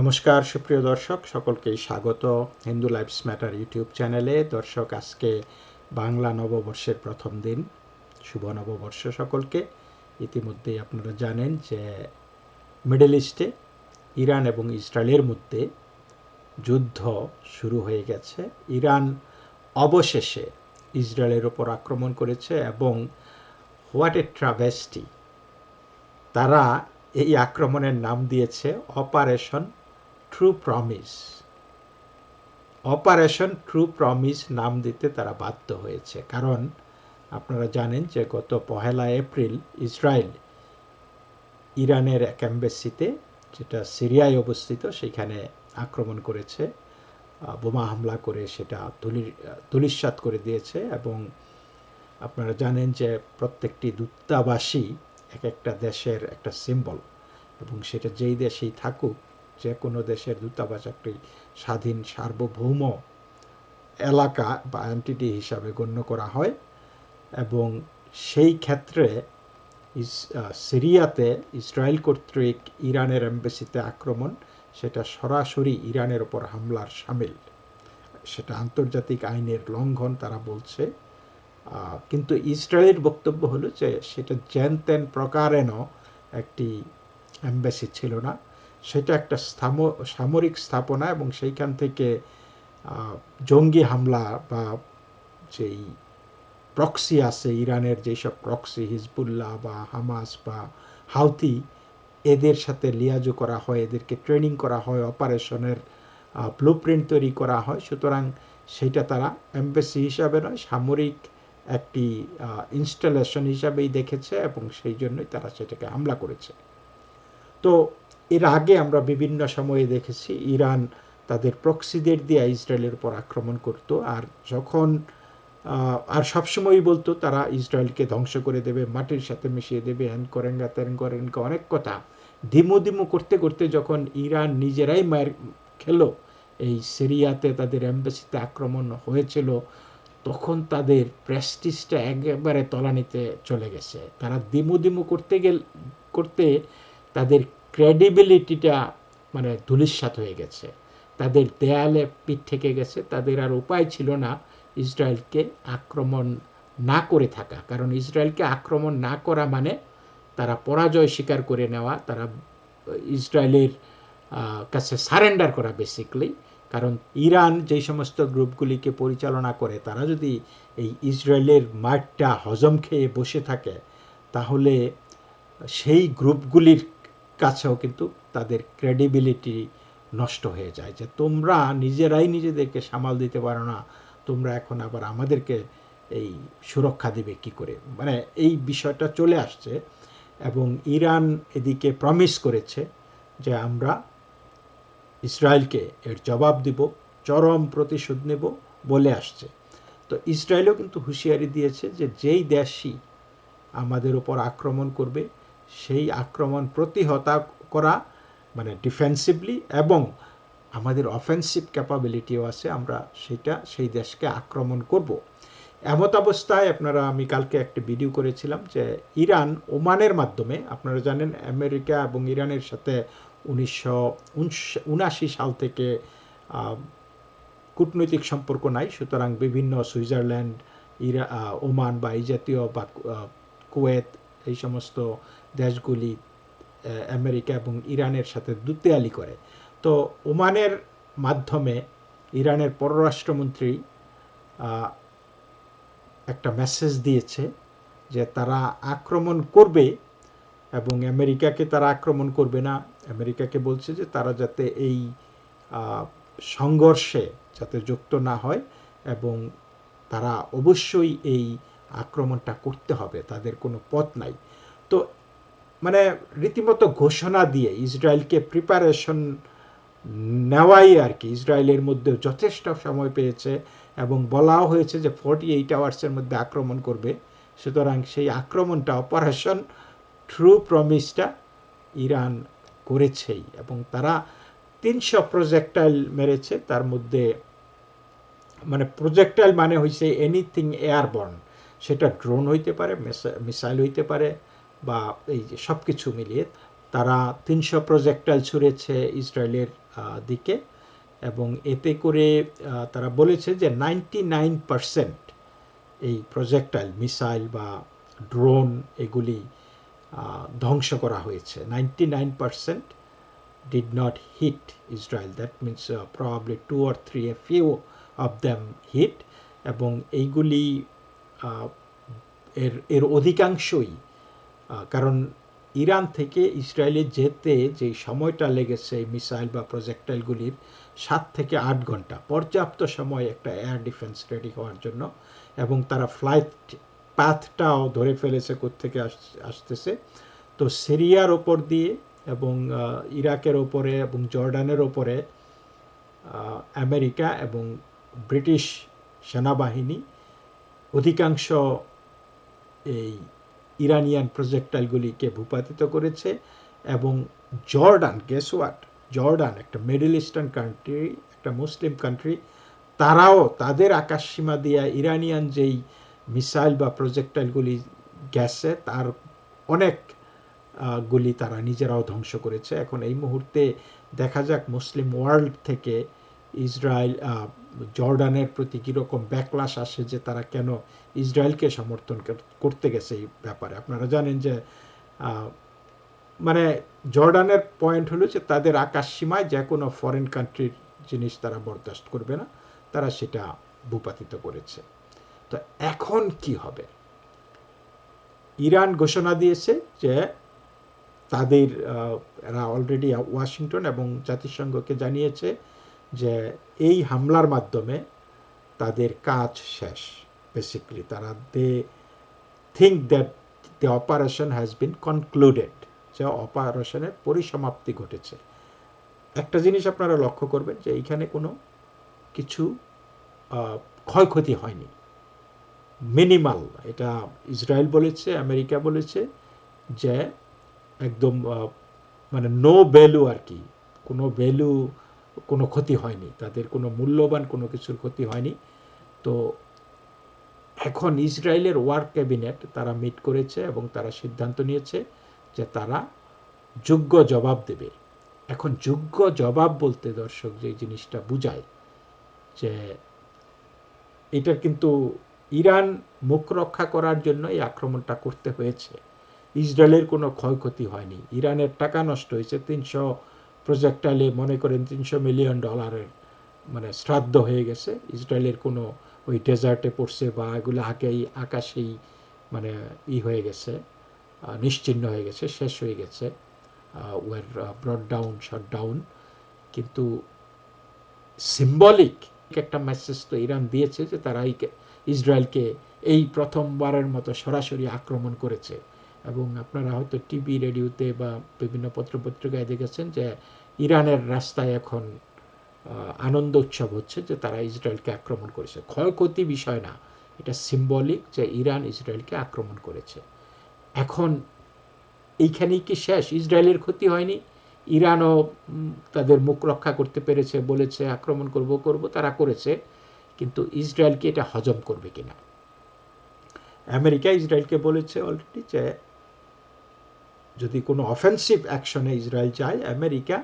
নমস্কার, সুপ্রিয় দর্শক সকলকেই স্বাগত হিন্দু লাইফস ম্যাটার ইউটিউব চ্যানেলে। দর্শক, আজকে বাংলা নববর্ষের প্রথম দিন। শুভ নববর্ষ সকলকে। ইতিমধ্যেই আপনারা জানেন যে মিডল ইস্টে, ইরান এবং ইসরায়েলের মধ্যে যুদ্ধ শুরু হয়ে গেছে। ইরান অবশেষে ইসরায়েলের ওপর আক্রমণ করেছে এবং হোয়াট এ ট্রাভেস্টি, তারা এই আক্রমণের নাম দিয়েছে operation true promise operation true promise নাম দিতে তারা বাধ্য হয়েছে। কারণ আপনারা জানেন যে গত পহেলা এপ্রিল ইসরায়েল ইরানের এক অ্যাম্বাসিতে যেটা সিরিয়ায় অবস্থিত, সেখানে আক্রমণ করেছে বোমা হামলা করে সেটা তুলি তুলিশ্বাত করে দিয়েছে এবং আপনারা জানেন যে প্রত্যেকটি দূতাবাসী এক একটা দেশের একটা সিম্বল এবং সেটা যেই দেশেই থাকুক যে কোনো দেশের দূতাবাস একটি স্বাধীন সার্বভৌম এলাকা বা এন্টিটি হিসাবে গণ্য করা হয় এবং সেই ক্ষেত্রে সিরিয়াতে ইসরায়েল কর্তৃক ইরানের এম্বাসিতে আক্রমণ, সেটা সরাসরি ইরানের ওপর হামলার সামিল। সেটা আন্তর্জাতিক আইনের লঙ্ঘন, তারা বলছে। কিন্তু ইসরায়েলের বক্তব্য হলো যে সেটা যেন তেন প্রকারেণ একটি অ্যাম্বাসি ছিল না। সেটা একটা সামরিক স্থাপনা এবং সেইখান থেকে জঙ্গি হামলা বা যেই প্রক্সি আছে, ইরানের যেসব প্রক্সি হিজবুল্লাহ বা হামাস বা হাউতি এদের সাথে লিয়াজো করা হয়, এদেরকে ট্রেনিং করা হয় অপারেশনের ব্লু প্রিন্ট তৈরি করা হয়। সুতরাং সেটা তারা এম্বাসি হিসাবে নয়, সামরিক একটি ইনস্টলেশন হিসাবেই দেখেছে এবং সেই জন্যই তারা সেটাকে হামলা করেছে। তো এর আগে আমরা বিভিন্ন সময়ে দেখেছি ইরান তাদের প্রক্সিদের দিয়ে ইসরায়েলের উপর আক্রমণ করত আর যখন আর সবসময়ই বলতো তারা ইসরায়েলকে ধ্বংস করে দেবে, মাটির সাথে মিশিয়ে দেবে হ্যান করেঙ্গা ত্যান করেঙ্গা, অনেক কথা। দিমু দিমু করতে করতে যখন ইরান নিজেরাই মায়ের খেলো, এই সিরিয়াতে তাদের অ্যাম্বাসিতে আক্রমণ হয়েছিল, তখন তাদের প্রেস্টিজটা একেবারে তলানিতে চলে গেছে। তারা দিমু দিমু করতে গেল, করতে তাদের ক্রেডিবিলিটিটা মানে ধুলিস্বাত হয়ে গেছে। তাদের দেয়ালে পিঠ থেকে গেছে। তাদের আর উপায় ছিল না ইসরায়েলকে আক্রমণ না করে থাকা। কারণ ইসরায়েলকে আক্রমণ না করা মানে তারা পরাজয় স্বীকার করে নেওয়া, তারা ইসরায়েলের কাছে সারেন্ডার করা বেসিকলি কারণ ইরান যেই সমস্ত গ্রুপগুলিকে পরিচালনা করে, তারা যদি এই ইসরায়েলের মাঠটা হজম খেয়ে বসে থাকে, তাহলে সেই গ্রুপগুলির কাছেও কিন্তু তাদের ক্রেডিবিলিটি নষ্ট হয়ে যায় যে তোমরা নিজেরাই নিজেদেরকে সামাল দিতে পারো না, তোমরা এখন আবার আমাদেরকে এই সুরক্ষা দেবে কি করে? মানে এই বিষয়টা চলে আসছে এবং ইরান এদিকে প্রমিস করেছে যে আমরা ইসরায়েলকে এর জবাব দিব, চরম প্রতিশোধ নেব বলে আসছে। তো ইসরায়েলও কিন্তু হুঁশিয়ারি দিয়েছে যে যেই দেশই আমাদের উপর আক্রমণ করবে সেই আক্রমণ প্রতিহতা করা মানে ডিফেন্সিভলি এবং আমাদের অফেন্সিভ ক্যাপাবিলিটিও আছে, আমরা সেটা সেই দেশকে আক্রমণ করব। এমত অবস্থায় আপনারা, আমি কালকে একটি ভিডিও করেছিলাম যে ইরান ওমানের মাধ্যমে, আপনারা জানেন আমেরিকা এবং ইরানের সাথে উনিশশো উনাশি সাল থেকে কূটনৈতিক সম্পর্ক নাই, সুতরাং বিভিন্ন সুইজারল্যান্ড, ইরা ওমান বা এই জাতীয় বা কুয়েত এই সমস্ত দেশগুলি আমেরিকা এবং ইরানের সাথে দুতেয়ালি করে। তো ওমানের মাধ্যমে ইরানের পররাষ্ট্রমন্ত্রী একটা মেসেজ দিয়েছে যে তারা আক্রমণ করবে এবং আমেরিকাকে তারা আক্রমণ করবে না। আমেরিকাকে বলছে যে তারা যাতে এই সংঘর্ষে যাতে যুক্ত না হয় এবং তারা অবশ্যই এই আক্রমণটা করতে হবে, তাদের কোনো পথ নাই। তো মানে রীতিমতো ঘোষণা দিয়ে ইসরায়েলকে প্রিপারেশন নেওয়াই আর কি, ইসরায়েলের মধ্যে যথেষ্ট সময় পেয়েছে এবং বলাও হয়েছে যে ফর্টি এইট আওয়ার্সের মধ্যে আক্রমণ করবে। সুতরাং সেই আক্রমণটা অপারেশন ট্রু প্রমিসটা ইরান করেছেই এবং তারা তিনশো প্রজেক্টাইল মেরেছে, তার মধ্যে মানে প্রজেক্টাইল মানে হয়েছে এনিথিং এয়ারবর্ন সেটা ড্রোন হইতে পারে মিসাইল হইতে পারে বা এই যে সব কিছু মিলিয়ে তারা তিনশো প্রজেক্টাইল ছুঁড়েছে ইসরায়েলের দিকে এবং এতে করে তারা বলেছে যে নাইনটি নাইন পারসেন্ট এই প্রজেক্টাইল মিসাইল বা ড্রোন এগুলি ধ্বংস করা হয়েছে ninety nine percent not hit Israel. That means uh, probably two or three, a few of them hit. এবং এইগুলি এর এর অধিকাংশই কারণ ইরান থেকে ইসরায়েলে যেতে যে সময়টা লেগেছে মিসাইল বা প্রজেক্টাইলগুলির সাত থেকে আট ঘণ্টা, পর্যাপ্ত সময় একটা এয়ার ডিফেন্স রেডি হওয়ার জন্য এবং তারা ফ্লাইট পাথটাও ধরে ফেলেছে আস- আসতেছে। তো সিরিয়ার ওপর দিয়ে এবং ইরাকের ওপরে এবং জর্ডানের ওপরে আমেরিকা এবং ব্রিটিশ সেনাবাহিনী অধিকাংশ এই ইরানিয়ান প্রজেক্টাইলগুলিকে ভূপাতিত করেছে এবং জর্ডান গেসওয়াট জর্ডান একটা মিডল ইস্টার্ন কান্ট্রি একটা মুসলিম কান্ট্রি তারাও তাদের আকাশসীমা দিয়ে ইরানিয়ান যেই মিসাইল বা প্রজেক্টাইলগুলি গেছে, তার অনেক গুলি তারা নিজেরাও ধ্বংস করেছে। এখন এই মুহূর্তে দেখা যাক মুসলিম ওয়ার্ল্ড থেকে ইসরায়েল জর্ডানের প্রতি কীরকম ব্যাকলাস আসে যে তারা কেন ইসরায়েলকে সমর্থন করতে গেছে এই ব্যাপারে? আপনারা জানেন যে মানে জর্ডানের পয়েন্ট হলো যে তাদের আকাশ সীমায় যে কোনো ফরেন কান্ট্রির জিনিস তারা বরদাস্ত করবে না, তারা সেটা ভূপাতিত করেছে। তো এখন কি হবে? ইরান ঘোষণা দিয়েছে যে তাদের এরা অলরেডি ওয়াশিংটন এবং জাতিসংঘকে জানিয়েছে যে এই হামলার মাধ্যমে তাদের কাজ শেষ। বেসিকলি তারা they think that the operation has been concluded যে অপারেশনের পরিসমাপ্তি ঘটেছে। একটা জিনিস আপনারা লক্ষ্য করবেন যে এইখানে কোনো কিছু ক্ষয়ক্ষতি হয়নি। মিনিমাল এটা ইসরায়েল বলেছে, আমেরিকা বলেছে যে একদম মানে নো ভ্যালু আর কি। কোনো ভ্যালু কোনো ক্ষতি হয়নি, তাদের কোনো মূল্যবান কোনো কিছুর ক্ষতি হয়নি। তো এখন ইসরায়েলের ওয়ার্ক ক্যাবিনেট তারা মিট করেছে এবং তারা সিদ্ধান্ত নিয়েছে যে তারা যোগ্য জবাব দেবে। এখন যোগ্য জবাব বলতে দর্শক যে জিনিসটা বুঝায় যে এটা কিন্তু ইরান মুখ রক্ষা করার জন্য এই আক্রমণটা করতে হয়েছে। ইসরায়েলের কোনো ক্ষয়ক্ষতি হয়নি। ইরানের টাকা নষ্ট হয়েছে তিনশো প্রজেক্টাইলে মনে করেন তিনশো মিলিয়ন ডলারের মানে শ্রাদ্ধ হয়ে গেছে। ইসরায়েলের কোনো ওই ডেজার্টে পড়ছে বা এগুলো আগেই আকাশেই মানে ই হয়ে গেছে নিশ্চিহ্ন হয়ে গেছে, শেষ হয়ে গেছে were brought down shot down কিন্তু সিম্বলিক একটা মেসেজ তো ইরান দিয়েছে যে তারা ইসরায়েলকে এই প্রথমবারের মতো সরাসরি আক্রমণ করেছে। এবং আপনারা হয়তো টিভি, রেডিওতে বা বিভিন্ন পত্রপত্রিকায় দেখেছেন যে ইরানের রাস্তায় এখন আনন্দ উৎসব হচ্ছে যে তারা ইসরায়েলকে আক্রমণ করেছে। ক্ষয়ক্ষতি বিষয় না, এটা সিম্বলিক যে ইরান ইসরায়েলকে আক্রমণ করেছে। এখন এইখানেই কি শেষ? ইসরায়েলের ক্ষতি হয়নি? ইরানও তাদের মুখ রক্ষা করতে পেরেছে, বলেছে, আক্রমণ করব করব, তারা করেছে, কিন্তু ইসরায়েলকে এটা হজম করবে কিনা? আমেরিকা ইসরায়েলকে বলেছে অলরেডি যে যদি কোনো অফেন্সিভ অ্যাকশনে ইসরায়েল চায় আমেরিকা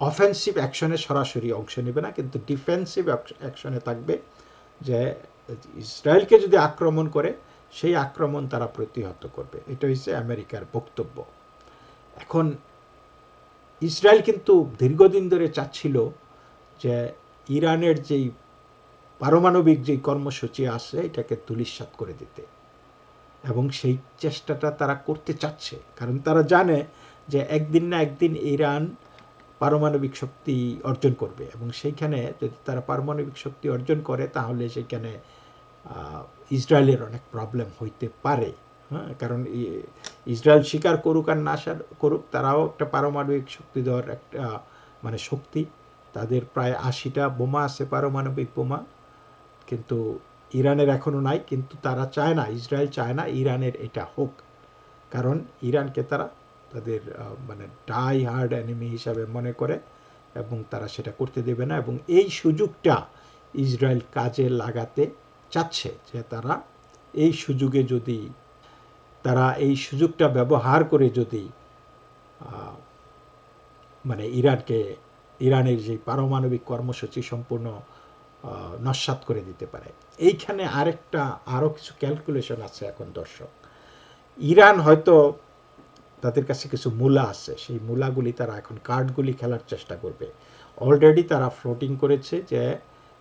অফেন্সিভ অ্যাকশনে সরাসরি অংশ নেবে না, কিন্তু ডিফেন্সিভ অ্যাকশনে থাকবে যে ইসরায়েলকে যদি আক্রমণ করে, সেই আক্রমণ তারা প্রতিহত করবে। এটা হচ্ছে আমেরিকার বক্তব্য। এখন ইসরায়েল কিন্তু দীর্ঘদিন ধরে চাচ্ছিল যে ইরানের যেই পারমাণবিক যেই কর্মসূচি আছে, এটাকে তুলিশ্বাত করে দিতে। এবং সেই চেষ্টাটা তারা করতে চাচ্ছে। কারণ তারা জানে যে একদিন না একদিন ইরান পারমাণবিক শক্তি অর্জন করবে এবং সেইখানে যদি তারা পারমাণবিক শক্তি অর্জন করে, তাহলে সেখানে ইসরায়েলের অনেক প্রবলেম হইতে পারে। হ্যাঁ কারণ ইসরায়েল স্বীকার করুক আর না করুক, তারাও একটা পারমাণবিক শক্তি দেওয়ার একটা মানে শক্তি। তাদের প্রায় আশিটা বোমা আছে পারমাণবিক বোমা। কিন্তু ইরানের এখনও নাই, কিন্তু তারা চায় না, ইসরায়েল চায় না ইরানের এটা হোক। কারণ ইরানকে তারা তাদের মানে ডাই হার্ড অ্যানিমি হিসাবে মনে করে এবং তারা সেটা করতে দেবে না এবং এই সুযোগটা ইসরায়েল কাজে লাগাতে চাচ্ছে যে তারা এই সুযোগে যদি, তারা এই সুযোগটা ব্যবহার করে যদি মানে ইরানকে, ইরানের যে পারমাণবিক কর্মসূচি সম্পূর্ণ নস্যাৎ করে দিতে পারে। এইখানে আরেকটা আরও কিছু ক্যালকুলেশন আছে এখন দর্শক। ইরান হয়তো তাদের কাছে কিছু মূলা আছে। সেই মূলাগুলি তারা এখন কার্ডগুলি খেলার চেষ্টা করবে। অলরেডি তারা ফ্লোটিং করেছে যে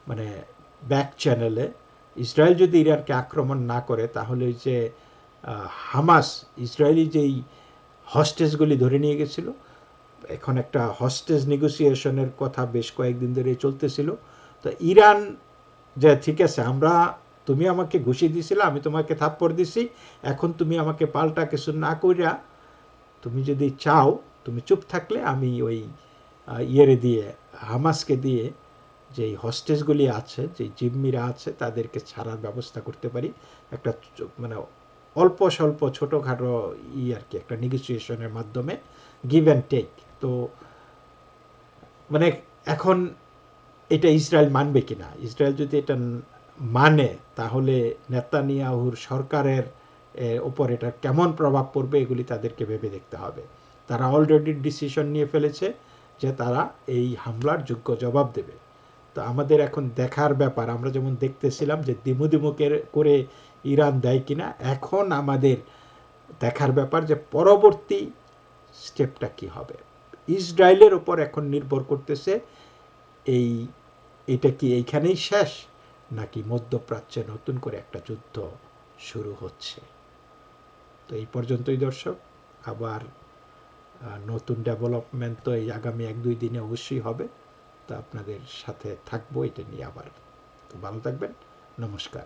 মানে ব্যাক চ্যানেলে ইসরায়েল যদি ইরানকে আক্রমণ না করে, তাহলে যে হামাস, ইসরায়েলি যেই হস্টেজগুলি ধরে নিয়ে গেছিল, এখন একটা হস্টেজ নেগোসিয়েশনের কথা বেশ কয়েকদিন ধরে চলতেছিল। তো ইরান যে, ঠিক আছে, আমরা, তুমি আমাকে ঘুষি দিছিলে, আমি তোমাকে থাপ্পড় দিছি, এখন তুমি আমাকে পাল্টা কিছু না কইরা তুমি যদি চাও, তুমি চুপ থাকলে আমি ওই ইয়েরে দিয়ে, হামাসকে দিয়ে যেই হস্টেজগুলি আছে যে জিম্মিরা আছে, তাদেরকে ছাড়ার ব্যবস্থা করতে পারি। একটা মানে অল্প স্বল্প ছোটোখাটো ই আর কি, একটা নেগোসিয়েশনের মাধ্যমে গিভ অ্যান্ড টেক তো মানে এখন এটা ইসরায়েল মানবে কিনা? ইসরায়েল যদি এটা মানে তাহলে নেতানিয়াহুর সরকারের ওপর এটা কেমন প্রভাব পড়বে এগুলি তাদেরকে ভেবে দেখতে হবে। তারা অলরেডি ডিসিশন নিয়ে ফেলেছে যে তারা এই হামলার যোগ্য জবাব দেবে। তো আমাদের এখন দেখার ব্যাপার, আমরা যেমন দেখতেছিলাম যে দিমু দিমুকের করে ইরান দেয় কিনা, এখন আমাদের দেখার ব্যাপার যে পরবর্তী স্টেপটা কি হবে। ইসরায়েলের ওপর এখন নির্ভর করতেছে এই এটা কি এইখানেই শেষ? নাকি মধ্যপ্রাচ্যে নতুন করে একটা যুদ্ধ শুরু হচ্ছে? তো এই পর্যন্তই দর্শক। আবার নতুন ডেভেলপমেন্ট তো এই আগামী এক দুই দিনে অবশ্যই হবে। তা আপনাদের সাথে থাকব, এটা নিয়ে আবার। তো ভালো থাকবেন। নমস্কার।